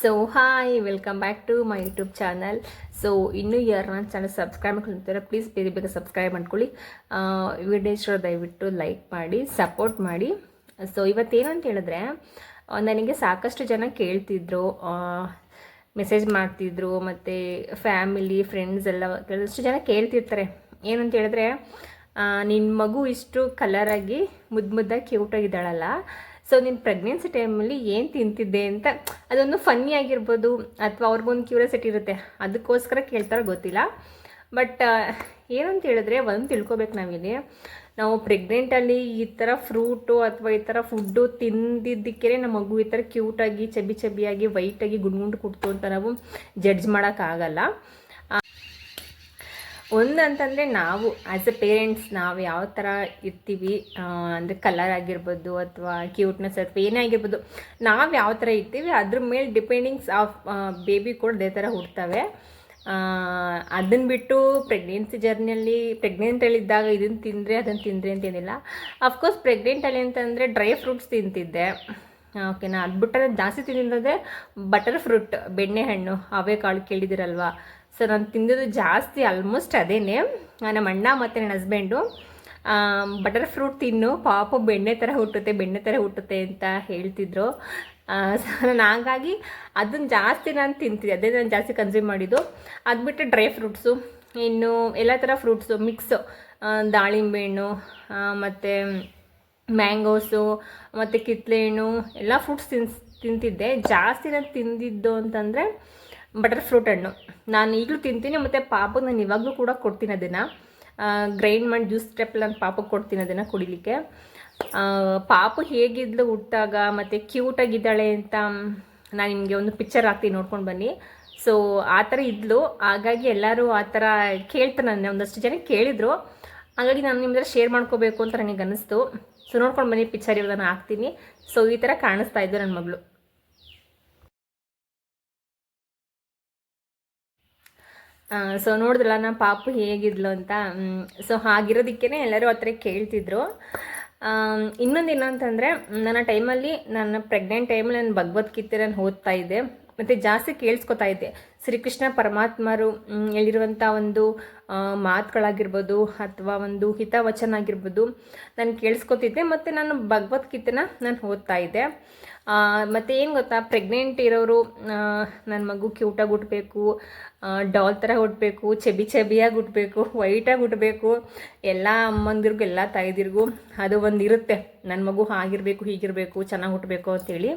So hi welcome back to my YouTube channel so ಇನ್ನೂ ಯಾರು ನನ್ನ ಚಾನಲ್ ಸಬ್ಸ್ಕ್ರೈಬ್ ಮಾಡ್ಕೊಳ್ತಾರೆ ಪ್ಲೀಸ್ ಬೇರೆ ಬೇಗ ಸಬ್ಸ್ಕ್ರೈಬ್ ಮಾಡ್ಕೊಳ್ಳಿ. ವಿಡಿಯೋ ದಯವಿಟ್ಟು ಲೈಕ್ ಮಾಡಿ ಸಪೋರ್ಟ್ ಮಾಡಿ. ಸೊ ಇವತ್ತೇನು ಅಂತ ಹೇಳಿದ್ರೆ ನನಗೆ ಸಾಕಷ್ಟು ಜನ ಕೇಳ್ತಿದ್ರು ಮೆಸೇಜ್ ಮಾಡ್ತಿದ್ರು, ಮತ್ತು ಫ್ಯಾಮಿಲಿ ಫ್ರೆಂಡ್ಸ್ ಎಲ್ಲ ಕೆಲವಷ್ಟು ಜನ ಕೇಳ್ತಿರ್ತಾರೆ. ಏನಂತ ಹೇಳಿದ್ರೆ ನಿನ್ನ ಮಗು ಇಷ್ಟು ಕಲರಾಗಿ ಮುದ್ದು ಮುದ್ದಾಗಿ ಕ್ಯೂಟಾಗಿದ್ದಾಳಲ್ಲ ಸೊ ನೀನು ಪ್ರೆಗ್ನೆನ್ಸಿ ಟೈಮಲ್ಲಿ ಏನು ತಿಂತಿದ್ದೆ ಅಂತ, ಅದೊಂದು ಫನ್ನಿ ಆಗಿರ್ಬೋದು ಅಥವಾ ಅವ್ರಿಗೊಂದು ಕ್ಯೂರಿಯಾಸಿಟಿ ಇರುತ್ತೆ. ಅದಕ್ಕೋಸ್ಕರ ಕೇಳ್ತಾರೋ ಗೊತ್ತಿಲ್ಲ. ಬಟ್ ಏನಂತ ಹೇಳಿದ್ರೆ ಒಂದು ತಿಳ್ಕೊಬೇಕು ನಾವಿಲ್ಲಿ. ನಾವು ಪ್ರೆಗ್ನೆಂಟಲ್ಲಿ ಈ ಥರ ಫ್ರೂಟು ಅಥವಾ ಈ ಥರ ಫುಡ್ಡು ತಿಂದಿದ್ದಕ್ಕೆ ನಮ್ಮ ಮಗು ಈ ಥರ ಕ್ಯೂಟಾಗಿ ಚಬಿ ಚಬಿಯಾಗಿ ವೈಟಾಗಿ ಗುಂಡು ಕುಡ್ತು ಅಂತ ನಾವು ಜಡ್ಜ್ ಮಾಡೋಕ್ಕಾಗಲ್ಲ ಒಂದು ಅಂತಂದರೆ ನಾವು ಆ್ಯಸ್ ಎ ಪೇರೆಂಟ್ಸ್ ನಾವು ಯಾವ ಥರ ಇರ್ತೀವಿ ಅಂದರೆ ಕಲರ್ ಆಗಿರ್ಬೋದು ಅಥವಾ ಕ್ಯೂಟ್ನೆಸ್ ಅಥವಾ ಏನೇ ಆಗಿರ್ಬೋದು, ನಾವು ಯಾವ ಥರ ಇರ್ತೀವಿ, ಅದ್ರ ಮೇಲೆ ಡಿಪೆಂಡಿಂಗ್ಸ್ ಆಫ್ ಬೇಬಿ ಕೂಡ ಅದೇ ಥರ ಹುಡ್ತವೆ. ಅದನ್ನು ಬಿಟ್ಟು ಪ್ರೆಗ್ನೆನ್ಸಿ ಜರ್ನಿಯಲ್ಲಿ ಪ್ರೆಗ್ನೆಂಟಲ್ಲಿದ್ದಾಗ ಇದನ್ನು ತಿಂದರೆ ಅದನ್ನು ತಿಂದರೆ ಅಂತೇನಿಲ್ಲ ಅಫ್ಕೋರ್ಸ್ ಪ್ರೆಗ್ನೆಂಟಲ್ಲಿ ಅಂತಂದರೆ ಡ್ರೈ ಫ್ರೂಟ್ಸ್ ತಿಂತಿದ್ದೆ. ಓಕೆನಾ ಅದು ಬಿಟ್ಟರೆ ಜಾಸ್ತಿ ತಿಂದಿರೋದೇ ಬಟರ್ ಫ್ರೂಟ್ ಬೆಣ್ಣೆ ಹಣ್ಣು, ಅವೇ ಕಾಳು ಕೇಳಿದಿರಲ್ವಾ? ಸೊ ನಾನು ತಿಂದಿದ್ದು ಜಾಸ್ತಿ ಆಲ್ಮೋಸ್ಟ್ ಅದೇನೆ. ನಮ್ಮ ಅಣ್ಣ ಮತ್ತು ನನ್ನ ಹಸ್ಬೆಂಡು ಬಟರ್ ಫ್ರೂಟ್ ತಿನ್ನು. ಪಾಪ ಬೆಣ್ಣೆ ಥರ ಹುಟ್ಟುತ್ತೆ, ಬೆಣ್ಣೆ ಥರ ಹುಟ್ಟುತ್ತೆ ಅಂತ ಹೇಳ್ತಿದ್ರು. ಸೊ ನಾನು ಹಾಗಾಗಿ ಅದನ್ನು ಜಾಸ್ತಿ ನಾನು ತಿಂತಿದ್ದೆ. ಅದೇ ನಾನು ಜಾಸ್ತಿ ಕನ್ಸ್ಯೂಮ್ ಮಾಡಿದ್ದು. ಅದು ಬಿಟ್ಟು ಡ್ರೈ ಫ್ರೂಟ್ಸು ಇನ್ನು ಎಲ್ಲ ಥರ ಫ್ರೂಟ್ಸು ಮಿಕ್ಸು ದಾಳಿಂಬೆ ಹಣ್ಣು ಮತ್ತು ಮ್ಯಾಂಗೋಸು ಮತ್ತು ಕಿತ್ತಳೆ ಹಣ್ಣು ಎಲ್ಲ ಫ್ರೂಟ್ಸ್ ತಿನ್ಸ್ ತಿಂತಿದ್ದೆ. ಜಾಸ್ತಿ ನಾನು ತಿಂದಿದ್ದು ಅಂತಂದರೆ ಬಟರ್ ಫ್ರೂಟ್ ಹಣ್ಣು. ನಾನು ಈಗಲೂ ತಿಂತೀನಿ ಮತ್ತು ಪಾಪಗೆ ನಾನು ಇವಾಗಲೂ ಕೂಡ ಕೊಡ್ತೀನಿ ಅದನ್ನು. ಗ್ರೈಂಡ್ ಮಾಡಿ ಜ್ಯೂಸ್ ಸ್ಟೆಪ್ ನಾನು ಪಾಪಕ್ಕೆ ಕೊಡ್ತೀನಿ ಅದನ್ನು ಕುಡಿಲಿಕ್ಕೆ. ಪಾಪ ಹೇಗಿದ್ಲು ಹುಟ್ಟಾಗ ಮತ್ತು ಕ್ಯೂಟಾಗಿದ್ದಾಳೆ ಅಂತ ನಾನು ನಿಮಗೆ ಒಂದು ಪಿಕ್ಚರ್ ಹಾಕ್ತೀನಿ ನೋಡ್ಕೊಂಡು ಬನ್ನಿ. ಸೊ ಆ ಥರ ಇದ್ಲು. ಹಾಗಾಗಿ ಎಲ್ಲರೂ ಆ ಥರ ಕೇಳ್ತಾರೆ ನನ್ನ ಒಂದಷ್ಟು ಜನ ಕೇಳಿದರು. ಹಾಗಾಗಿ ನಾನು ನಿಮ್ಮ ಶೇರ್ ಮಾಡ್ಕೋಬೇಕು ಅಂತ ನನಗೆ ಅನ್ನಿಸ್ತು ಸೊ ನೋಡ್ಕೊಂಡು ಬನ್ನಿ ಪಿಕ್ಚರ್ ಇವಾಗ ನಾನು ಹಾಕ್ತೀನಿ. ಸೊ ಈ ಥರ ಕಾಣಿಸ್ತಾ ಇದ್ದು ನನ್ನ ಮಗಳು. ಸೊ ನೋಡಿದ್ರಲ್ಲ ನಮ್ಮ ಪಾಪು ಹೇಗಿದ್ಲು ಅಂತ. ಸೊ ಹಾಗಿರೋದಕ್ಕೇ ಎಲ್ಲರೂ ಹತ್ರ ಕೇಳ್ತಿದ್ರು. ಇನ್ನೊಂದು ಏನಂತಂದರೆ, ನನ್ನ ಟೈಮಲ್ಲಿ ನನ್ನ ಪ್ರೆಗ್ನೆಂಟ್ ಟೈಮಲ್ಲಿ ನಾನು ಭಗವದ್ಗೀತೆ ನಾನು ಓದ್ತಾ ಇದ್ದೆ. ಮತ್ತು ಜಾಸ್ತಿ ಕೇಳಿಸ್ಕೊತಾ ಇದ್ದೆ. ಶ್ರೀಕೃಷ್ಣ ಪರಮಾತ್ಮರು ಹೇಳಿರುವಂಥ ಒಂದು ಮಾತುಗಳಾಗಿರ್ಬೋದು ಅಥವಾ ಒಂದು ಹಿತವಚನ ಆಗಿರ್ಬೋದು ನಾನು ಕೇಳಿಸ್ಕೊತಿದ್ದೆ ಮತ್ತು ನಾನು ಭಗವದ್ಗೀತೆನ ನಾನು ಓದ್ತಾ ಇದ್ದೆ. ಮತ್ತು ಏನು ಗೊತ್ತಾ ಪ್ರೆಗ್ನೆಂಟ್ ಇರೋರು ನನ್ನ ಮಗು ಕ್ಯೂಟಾಗಿ ಹುಟ್ಟಬೇಕು ಡಾಲ್ ಥರ ಹುಟ್ಟಬೇಕು ಚಬಿ ಚಬಿಯಾಗಿ ಹುಟ್ಟಬೇಕು ವೈಟಾಗಿ ಹುಟ್ಟಬೇಕು ಎಲ್ಲ ಅಮ್ಮಂದಿರಿಗೂ, ಎಲ್ಲ ತಾಯಿದಿರಿಗೂ ಅದು ಒಂದು ಇರುತ್ತೆ ನನ್ನ ಮಗು ಹಾಗಿರಬೇಕು, ಹೀಗಿರಬೇಕು, ಚೆನ್ನಾಗಿ ಹುಟ್ಟಬೇಕು ಅಂತೇಳಿ.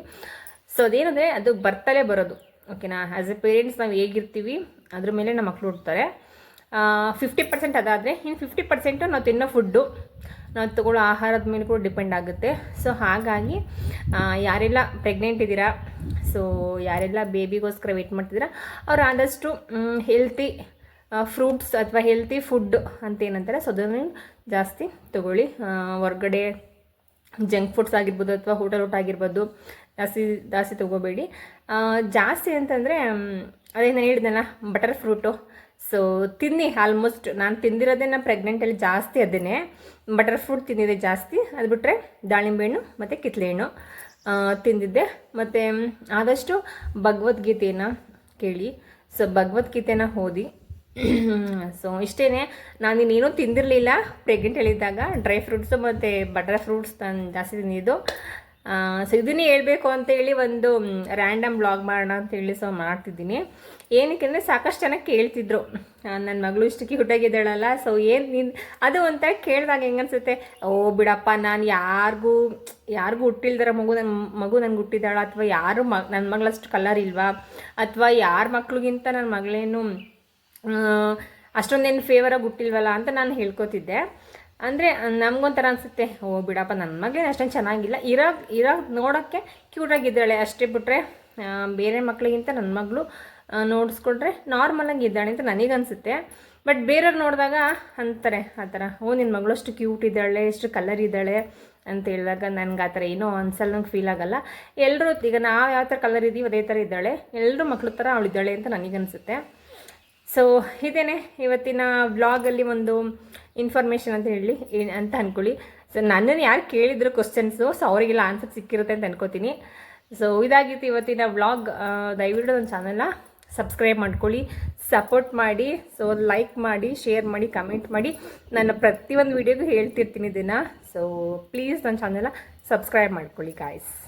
ಸೊ ಅದೇನಂದರೆ ಅದು ಬರ್ತಲೇ ಬರೋದು. ಓಕೆನಾ ಆ್ಯಸ್ ಎ ಪೇರೆಂಟ್ಸ್ ನಾವು ಹೇಗಿರ್ತೀವಿ, ಅದ್ರ ಮೇಲೆ ನಮ್ಮ ಮಕ್ಕಳು ಹುಡ್ತಾರೆ ಫಿಫ್ಟಿ ಪರ್ಸೆಂಟ್ ಅದಾದರೆ ಇನ್ನು ಫಿಫ್ಟಿ ಪರ್ಸೆಂಟು ನಾವು ತಿನ್ನೋ ಫುಡ್ಡು ನಾವು ತಗೊಳ್ಳೋ ಆಹಾರದ ಮೇಲೆ ಕೂಡ ಡಿಪೆಂಡ್ ಆಗುತ್ತೆ. ಸೊ ಹಾಗಾಗಿ ಯಾರೆಲ್ಲ ಪ್ರೆಗ್ನೆಂಟ್ ಇದ್ದೀರಾ ಸೊ ಯಾರೆಲ್ಲ ಬೇಬಿಗೋಸ್ಕರ ವೆಯ್ಟ್ ಮಾಡ್ತಿದ್ದೀರಾ, ಅವ್ರು ಆದಷ್ಟು ಹೆಲ್ತಿ ಫ್ರೂಟ್ಸ್ ಅಥವಾ ಹೆಲ್ತಿ ಫುಡ್ ಅಂತ ಏನಂತಾರೆ ಸೊ ಅದನ್ನು ಜಾಸ್ತಿ ತಗೊಳ್ಳಿ. ಹೊರಗಡೆ ಹೊರ್ಗಡೆ ಜಂಕ್ ಫುಡ್ಸ್ ಆಗಿರ್ಬೋದು ಅಥವಾ ಹೋಟೆಲ್ ಊಟ ಆಗಿರ್ಬೋದು, ಜಾಸ್ತಿ ಜಾಸ್ತಿ ತೊಗೋಬೇಡಿ. ಜಾಸ್ತಿ ಅಂತಂದರೆ ಅದೇ ನಾನು ಹೇಳಿದ್ನಲ್ಲ ಬಟರ್ ಫ್ರೂಟು ಸೊ ತಿನ್ನಿ ಆಲ್ಮೋಸ್ಟ್ ನಾನು ತಿಂದಿರೋದೇ ನಾನು ಪ್ರೆಗ್ನೆಂಟಲ್ಲಿ ಜಾಸ್ತಿ ಅದನ್ನೇ ಬಟರ್ ಫ್ರೂಟ್ ತಿಂದಿದ್ದೆ ಜಾಸ್ತಿ. ಅದು ಬಿಟ್ಟರೆ ದಾಳಿಂಬೆ ಹಣ್ಣು ಮತ್ತು ಕಿತ್ಲೆ ಹಣ್ಣು ತಿಂದಿದ್ದೆ. ಮತ್ತು, ಆದಷ್ಟು ಭಗವದ್ಗೀತೆಯನ್ನು ಕೇಳಿ. ಸೊ ಭಗವದ್ಗೀತೆನ ಓದಿ ಸೊ ಇಷ್ಟೇ ನಾನು ಇನ್ನೇನು ತಿಂದಿರಲಿಲ್ಲ. ಪ್ರೆಗ್ನೆಂಟಲ್ಲಿದ್ದಾಗ ಡ್ರೈ ಫ್ರೂಟ್ಸು ಮತ್ತು ಬಟರ್ ಫ್ರೂಟ್ಸ್ ನಾನು ಜಾಸ್ತಿ ತಿಂದಿದ್ದು. ಸೊ ಇದನ್ನೇ ಹೇಳಬೇಕು ಅಂತೇಳಿ ಒಂದು ರ್ಯಾಂಡಮ್ ಬ್ಲಾಗ್ ಮಾಡೋಣ ಅಂತೇಳಿ ಸೊ ಮಾಡ್ತಿದ್ದೀನಿ. ಏನಕ್ಕೆ ಅಂದರೆ ಸಾಕಷ್ಟು ಜನ ಕೇಳ್ತಿದ್ರು. ನನ್ನ ಮಗಳು ಇಷ್ಟು ಕ್ಯೂಟಾಗಿದ್ದಾಳಲ್ಲ ಸೊ ಏನು ನಿನ್ ಅದು ಒಂಥರ ಕೇಳಿದಾಗ ಹೆಂಗನ್ಸುತ್ತೆ ಓ, ಬಿಡಪ್ಪ, ನಾನು ಯಾರಿಗೂ ಯಾರಿಗೂ ಹುಟ್ಟಿಲ್ದರ ಮಗು ನನ್ನ ಮಗು ನನಗೆ ಹುಟ್ಟಿದಾಳ ಅಥವಾ ಯಾರು ಮ ನನ್ನ ಮಗಳಷ್ಟು ಕಲರ್ ಇಲ್ವಾ? ಅಥವಾ ಯಾರ ಮಕ್ಳಿಗಿಂತ ನನ್ನ ಮಗಳೇನು ಅಷ್ಟೊಂದೇನು ಫೇವರಾಗಿ ಹುಟ್ಟಿಲ್ವಲ್ಲ ಅಂತ ನಾನು ಹೇಳ್ಕೊತಿದ್ದೆ. ಅಂದರೆ, ನಮಗೊಂಥರ ಅನಿಸುತ್ತೆ, ಓ ಬಿಡಪ್ಪ ನನ್ನ ಮಗಳೇನು ಅಷ್ಟೊಂದು ಚೆನ್ನಾಗಿಲ್ಲ. ಇರೋ ಇರೋ ನೋಡೋಕ್ಕೆ ಕ್ಯೂಟಾಗಿದ್ದಾಳೆ ಅಷ್ಟೇ ಬಿಟ್ಟರೆ ಬೇರೆ ಮಕ್ಕಳಿಗಿಂತ ನನ್ನ ಮಗಳು ನೋಡಿಸ್ಕೊಂಡ್ರೆ ನಾರ್ಮಲಾಗಿ ಇದ್ದಾಳೆ ಅಂತ ನನಗನ್ಸುತ್ತೆ ಬಟ್ ಬೇರೆಯವ್ರು ನೋಡಿದಾಗ ಅಂತಾರೆ, ಆ ಥರ, ಓ ನಿನ್ನ ಮಗಳು ಅಷ್ಟು ಕ್ಯೂಟ್ ಇದ್ದಾಳೆ ಎಷ್ಟು ಕಲರ್ ಇದ್ದಾಳೆ ಅಂತ ಹೇಳಿದಾಗ ನನಗೆ ಆ ಥರ ಏನೋ ಅನ್ಸಲ್ಲ ನಂಗೆ ಫೀಲ್ ಆಗಲ್ಲ. ಎಲ್ಲರೂ ಈಗ ನಾವು ಯಾವ ಥರ ಕಲರ್ ಇದ್ದೀವಿ ಅದೇ ಥರ ಇದ್ದಾಳೆ. ಎಲ್ಲರೂ ಮಕ್ಳ ಥರ ಅವಳಿದ್ದಾಳೆ ಅಂತ ನನಗನ್ಸುತ್ತೆ ಸೊ ಇದೇನೆ ಇವತ್ತಿನ ವ್ಲಾಗಲ್ಲಿ ಒಂದು ಇನ್ಫಾರ್ಮೇಷನ್ ಅಂತ ಹೇಳಿ ಅಂತ ಅಂದ್ಕೊಳ್ಳಿ ಸೊ ನನ್ನನ್ನು ಯಾರು ಕೇಳಿದ್ರು ಕ್ವಶನ್ಸು ಸೊ ಅವರಿಗೆಲ್ಲ ಆನ್ಸರ್ ಸಿಕ್ಕಿರುತ್ತೆ ಅಂತ ಅನ್ಕೋತೀನಿ. ಸೊ ಇದಾಗಿತ್ತು ಇವತ್ತಿನ ವ್ಲಾಗ್ ದಯವಿಟ್ಟು ನನ್ನ ಚಾನಲ್ನ ಸಬ್ಸ್ಕ್ರೈಬ್ ಮಾಡ್ಕೊಳ್ಳಿ ಸಪೋರ್ಟ್ ಮಾಡಿ ಸೊ ಲೈಕ್ ಮಾಡಿ ಶೇರ್ ಮಾಡಿ ಕಮೆಂಟ್ ಮಾಡಿ. ನನ್ನ ಪ್ರತಿಯೊಂದು ವೀಡಿಯೋಗೂ ಹೇಳ್ತಿರ್ತೀನಿ ಇದನ್ನು. ಸೊ ಪ್ಲೀಸ್ ನನ್ನ ಚಾನಲ್ನ ಸಬ್ಸ್ಕ್ರೈಬ್ ಮಾಡ್ಕೊಳ್ಳಿ ಗಾಯ್ಸ್